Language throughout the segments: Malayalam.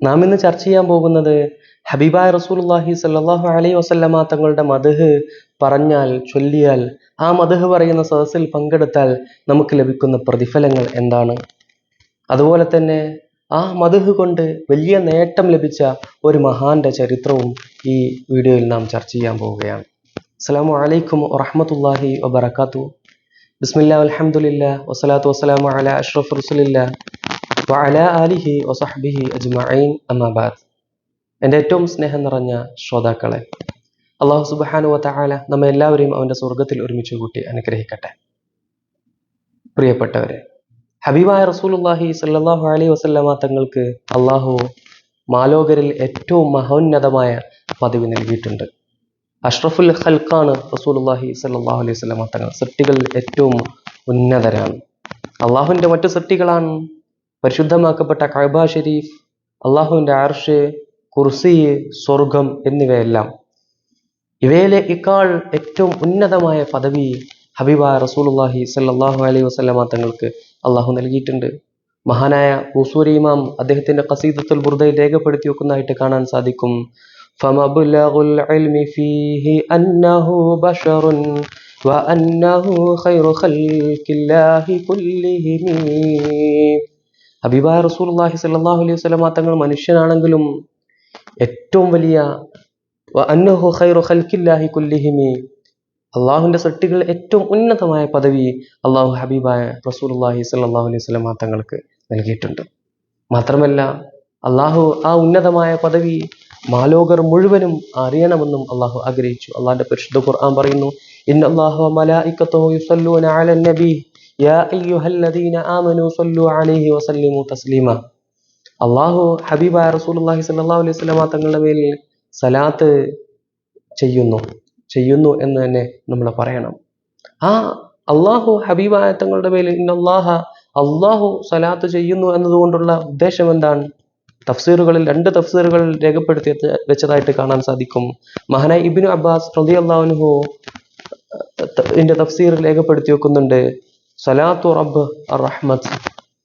നാം ഇന്ന് ചർച്ച ചെയ്യാൻ പോകുന്നത് ഹബീബായ റസൂൽഹി സല്ലാഹു അലൈ വസല്ലമ തങ്ങളുടെ മധുഹ് പറഞ്ഞാൽ ചൊല്ലിയാൽ ആ മധുഹ് പറയുന്ന സദസ്സിൽ പങ്കെടുത്താൽ നമുക്ക് ലഭിക്കുന്ന പ്രതിഫലങ്ങൾ എന്താണ്? അതുപോലെ തന്നെ ആ മധുഹ് കൊണ്ട് വലിയ നേട്ടം ലഭിച്ച ഒരു മഹാന്റെ ചരിത്രവും ഈ വീഡിയോയിൽ നാം ചർച്ച ചെയ്യാൻ പോവുകയാണ്. അസ്സലാമു അലൈക്കും വറഹമത്തല്ലാഹി വബർക്കാത്തു ബിസ്മില്ല അലഹമുല്ല വസ്സലാത്തു വസ്സലാമു അല അഷ്റഫ് റസൂലില്ലാ വസഹ്ബിഹി അജ്മഈൻ എന്റെ ഏറ്റവും സ്നേഹം നിറഞ്ഞ ശ്രോതാക്കളെ അള്ളാഹു സുബ്ഹാനഹു വതആല നമ്മെ എല്ലാവരെയും അവന്റെ സ്വർഗത്തിൽ ഒരുമിച്ച് കൂട്ടി അനുഗ്രഹിക്കട്ടെ. പ്രിയപ്പെട്ടവരെ ഹബീബായ റസൂലുള്ളാഹി സ്വല്ലല്ലാഹു അലൈഹി വസല്ലമ തങ്ങൾക്ക് അള്ളാഹു മാലോകരിൽ ഏറ്റവും മഹോന്നതമായ പദവി നൽകിയിട്ടുണ്ട്. അഷ്റഫുൽ ഖൽഖാണ് റസൂലുള്ളാഹി സ്വല്ലല്ലാഹു അലൈഹി വസല്ലമ തങ്ങൾ സൃഷ്ടികളിൽ ഏറ്റവും ഉന്നതരാണ്. അള്ളാഹുവിന്റെ മറ്റു സൃഷ്ടികളാണ് പരിശുദ്ധമാക്കപ്പെട്ട കഅബ ഷരീഫ് അള്ളാഹുവിൻ്റെ അർഷ് കുർസി സ്വർഗം എന്നിവയെല്ലാം ഇവയിലെ ഇക്കാൾ ഏറ്റവും ഉന്നതമായ പദവി ഹബീബായ റസൂലുള്ളാഹി സല്ലല്ലാഹു അലൈഹി വസല്ലമ തങ്ങൾക്ക് അള്ളാഹു നൽകിയിട്ടുണ്ട് മഹാനായ ഉസൂരി ഇമാം അദ്ദേഹത്തിന്റെ ഖസീദത്തുൽ ബുർദയിൽ രേഖപ്പെടുത്തി വെക്കുന്നതായിട്ട് കാണാൻ സാധിക്കും فمبلغ العلم فيه أنه بشر وأنه خير خلق الله كلهم ഹബീബായ റസൂലുള്ളാഹി സ്വല്ലല്ലാഹു അലൈഹി സ്വലമ തങ്ങൾ മനുഷ്യനാണെങ്കിലും ഏറ്റവും വലിയ അന്നഹു ഖൈറു അള്ളാഹുവിന്റെ സൃഷ്ടികൾ ഏറ്റവും ഉന്നതമായ പദവി അള്ളാഹു ഹബീബായ റസൂൽ അള്ളാഹി സ്വല്ലല്ലാഹു അലൈഹി സ്വലമ തങ്ങൾക്ക് നൽകിയിട്ടുണ്ട്. മാത്രമല്ല അള്ളാഹു ആ ഉന്നതമായ പദവി മാലോകർ മുഴുവനും അറിയണമെന്നും അള്ളാഹു ആഗ്രഹിച്ചു. അള്ളാഹിന്റെ പരിശുദ്ധ ഖുർആൻ പറയുന്നു ഇന്നല്ലാഹു മലായിക്കത്തുഹു യുസല്ലൂന അലൻ നബി യാ الذين آمنوا صلوا عليه وسلموا تسليما അള്ളാഹു ഹബീബായ റസൂലുള്ളാഹി സ്വല്ലല്ലാഹു അലൈഹി വസല്ലമ തങ്ങളുടെ മേൽ സലാത്ത് ചെയ്യുന്നു ചെയ്യുന്നു എന്ന് തന്നെ നമ്മൾ പറയണം. ആ അള്ളാഹു ഹബീബായ തങ്ങളുടെ മേൽ ഇന്നല്ലാഹ അള്ളാഹു സലാത്ത് ചെയ്യുന്നു എന്നതുകൊണ്ടുള്ള ഉദ്ദേശം എന്താണ്? തഫ്സീറുകളിൽ രണ്ട് തഫ്സീറുകളിൽ രേഖപ്പെടുത്തി വെച്ചതായിട്ട് കാണാൻ സാധിക്കും. മഹാനായ ഇബിനു അബ്ബാസ് റതി അള്ളാഹുനുഹു ഇതിന്റെ തഫ്സീർ രേഖപ്പെടുത്തി വെക്കുന്നുണ്ട്. സലാത്തു റബ്ബ് അർ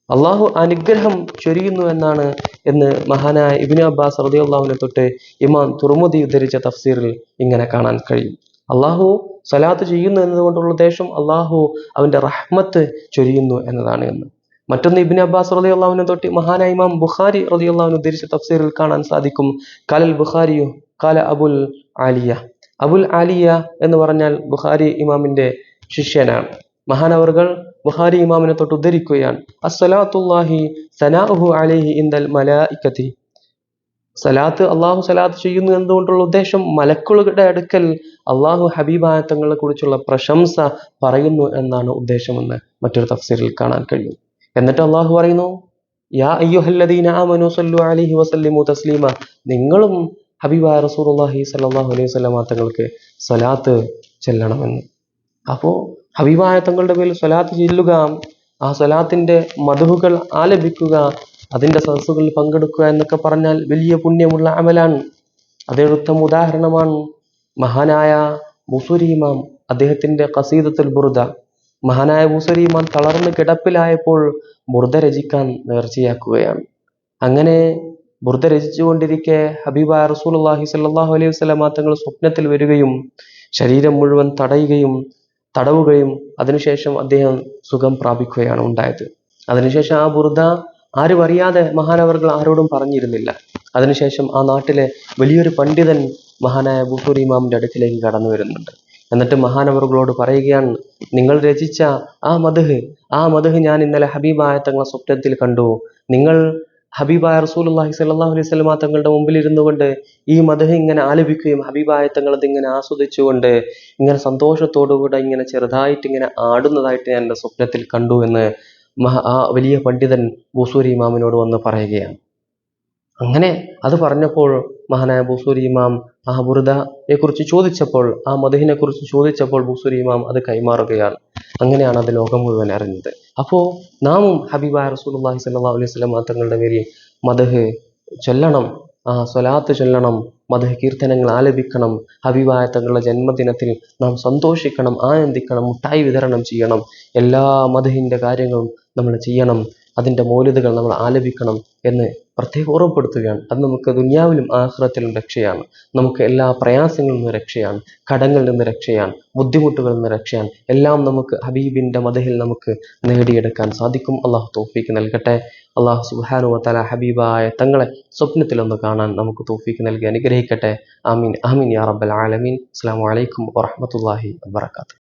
അള്ളാഹു അനുഗ്രഹം ചൊരിയുന്നു എന്നാണ് എന്ന് മഹാനായ ഇബിന് അബ്ബാസ് റതി അള്ളാഹുവിനെ തൊട്ട് ഇമാം തുറമുദി ഉദ്ധരിച്ച തഫ്സീറിൽ ഇങ്ങനെ കാണാൻ കഴിയും. അള്ളാഹു സലാത്ത് ചെയ്യുന്നു എന്നതുകൊണ്ടുള്ള ഉദ്ദേശം അള്ളാഹു അവന്റെ റഹ്മത്ത് ചൊരിയുന്നു എന്നതാണ് എന്ന്. മറ്റൊന്ന് ഇബിൻ അബ്ബാസ് റതി അള്ളാഹുവിനെ തൊട്ട് മഹാനായ ഇമാം ബുഖാരി റതി അള്ളാഹുവിനെ ഉദ്ധരിച്ച തഫ്സീറിൽ കാണാൻ സാധിക്കും. കാലൽ ബുഖാരിയു കാല അബുൽ ആലിയ. അബുൽ ആലിയ എന്ന് പറഞ്ഞാൽ ബുഖാരി ഇമാമിന്റെ ശിഷ്യനാണ്. മഹാനവറുകൾ ബുഹാരി ഇമാമിനെ തൊട്ട് ഉദ്ധരിക്കുകയാണ്. അസ്സലാത്തുല്ലാഹി സനാഹു അലൈഹി ഇന്ദൽ മലായിക്കത്തി. സലാത്ത് അള്ളാഹു സലാത്ത് ചെയ്യുന്നു എന്നതുകൊണ്ടുള്ള ഉദ്ദേശം മലക്കുകളുടെ അടുക്കൽ അള്ളാഹു ഹബീബായ തങ്ങളെ കുറിച്ചുള്ള പ്രശംസ പറയുന്നു എന്നാണ് ഉദ്ദേശമെന്ന് മറ്റൊരു തഫ്സീറിൽ കാണാൻ കഴിയും. എന്നിട്ട് അള്ളാഹു പറയുന്നു യാ അയ്യുഹല്ലദീന ആമനു സല്ലു അലൈഹി വസല്ലിമു തസ്ലീമ. നിങ്ങളും ഹബീബായ റസൂലുള്ളാഹി സ്വല്ലല്ലാഹു അലൈഹി വസല്ലമ തങ്ങൾക്ക് സലാത്ത് ചെല്ലണമെന്ന്. അപ്പോൾ ഹബീബായ തങ്ങളുടെ പേരിൽ സ്വലാത്ത് ചെല്ലുക ആ സ്വലാത്തിന്റെ മധുഹുകൾ ആലപിക്കുക അതിന്റെ സദസ്സുകളിൽ പങ്കെടുക്കുക എന്നൊക്കെ പറഞ്ഞാൽ വലിയ പുണ്യമുള്ള അമലാണ്. അതേ ഉത്തമ ഉദാഹരണമാണ് മഹാനായ മുസുരീമാം അദ്ദേഹത്തിന്റെ ഖസീദത്തുൽ ബുർദ. മഹാനായ മുസുരീമാം തളർന്ന് കിടപ്പിലായപ്പോൾ ബുർദ രചിക്കാൻ നേർച്ചയാക്കുകയാണ്. അങ്ങനെ ബുർദ രചിച്ചുകൊണ്ടിരിക്കെ ഹബീബ റസൂൽ അള്ളാഹി സ്വല്ലല്ലാഹു അലൈഹി വസല്ലമ തങ്ങൾ സ്വപ്നത്തിൽ വരികയും ശരീരം മുഴുവൻ തടയുകയും തടവുകയും അതിനുശേഷം അദ്ദേഹം സുഖം പ്രാപിക്കുകയാണ് ഉണ്ടായത്. അതിനുശേഷം ആ ബുർദ ആരും അറിയാതെ മഹാനവർകൾ ആരോടും പറഞ്ഞിരുന്നില്ല. അതിനുശേഷം ആ നാട്ടിലെ വലിയൊരു പണ്ഡിതൻ മഹാനായ ബുസൂർ ഇമാമിന്റെ അടുക്കിലേക്ക് കടന്നു വരുന്നുണ്ട്. എന്നിട്ട് മഹാനവറുകളോട് പറയുകയാണ് നിങ്ങൾ രചിച്ച ആ മധുഹ് ആ മധുഹ് ഞാൻ ഇന്നലെ ഹബീബായ തങ്ങളെ സ്വപ്നത്തിൽ കണ്ടു. നിങ്ങൾ ഹബീബായ റസൂലുള്ളാഹി സ്വല്ലല്ലാഹു അലൈഹി സ്വലമ തങ്ങളുടെ മുമ്പിൽ ഇരുന്നു കൊണ്ട് ഈ മതം ഇങ്ങനെ ആലപിക്കുകയും ഹബീബായ തങ്ങൾ ഇങ്ങനെ ആസ്വദിച്ചുകൊണ്ട് ഇങ്ങനെ സന്തോഷത്തോടുകൂടെ ഇങ്ങനെ ചെറുതായിട്ട് ഇങ്ങനെ ആടുന്നതായിട്ട് ഞാൻ എന്റെ സ്വപ്നത്തിൽ കണ്ടു എന്ന് ആ വലിയ പണ്ഡിതൻ ബൂസൂരി ഇമാമിനോട് വന്ന് പറയുകയാണ്. അങ്ങനെ അത് പറഞ്ഞപ്പോൾ മഹാനായ ബുസൂരി ഇമാം ആ ബുറുദയെ കുറിച്ച് ചോദിച്ചപ്പോൾ ആ മധുഹിനെ കുറിച്ച് ചോദിച്ചപ്പോൾ ബുസൂരി ഇമാം അത് കൈമാറുകയാണ്. അങ്ങനെയാണ് അത് ലോകം മുഴുവൻ അറിഞ്ഞത്. അപ്പോൾ നാമും ഹബീബ റസൂലുള്ളാഹി സ്വല്ലല്ലാഹു അലൈഹി വസല്ലം തങ്ങളുടെ പേരിൽ മധുഹ് ചൊല്ലണം ആ സ്വലാത്ത് ചൊല്ലണം മധുഹ കീർത്തനങ്ങൾ ആലപിക്കണം ഹബീബായ തങ്ങളുടെ ജന്മദിനത്തിൽ നാം സന്തോഷിക്കണം ആനന്ദിക്കണം മുട്ടായി വിതരണം ചെയ്യണം എല്ലാ മധുഹിന്റെ കാര്യങ്ങളും നമ്മൾ ചെയ്യണം അതിന്റെ മൗലിദുകൾ നമ്മൾ ആലപിക്കണം എന്ന് പ്രത്യേകം ഓർമ്മപ്പെടുത്തുകയാണ് അത് നമുക്ക് ദുനിയാവിലും ആഹ്റത്തിലും രക്ഷയാണ്. നമുക്ക് എല്ലാ പ്രയാസങ്ങളിൽ നിന്ന് രക്ഷയാണ്. കടങ്ങളിൽ നിന്ന് രക്ഷയാണ്. ബുദ്ധിമുട്ടുകളിൽ നിന്ന് രക്ഷയാണ്. എല്ലാം നമുക്ക് ഹബീബിന്റെ മതഹിൽ നമുക്ക് നേടിയെടുക്കാൻ സാധിക്കും. അള്ളാഹു തോഫിക്ക് നൽകട്ടെ. അള്ളാഹു സുബാനു തല ഹബീബായ തങ്ങളെ സ്വപ്നത്തിലൊന്ന് കാണാൻ നമുക്ക് തോഫിക്ക് നൽകി അനുഗ്രഹിക്കട്ടെ. ആമീൻ. ആമീൻ യാ റബ്ബൽ ആലമീൻ. അസ്സാം വലൈക്കും വാഹമത്തല്ലാഹി വാബർക്കാത്തു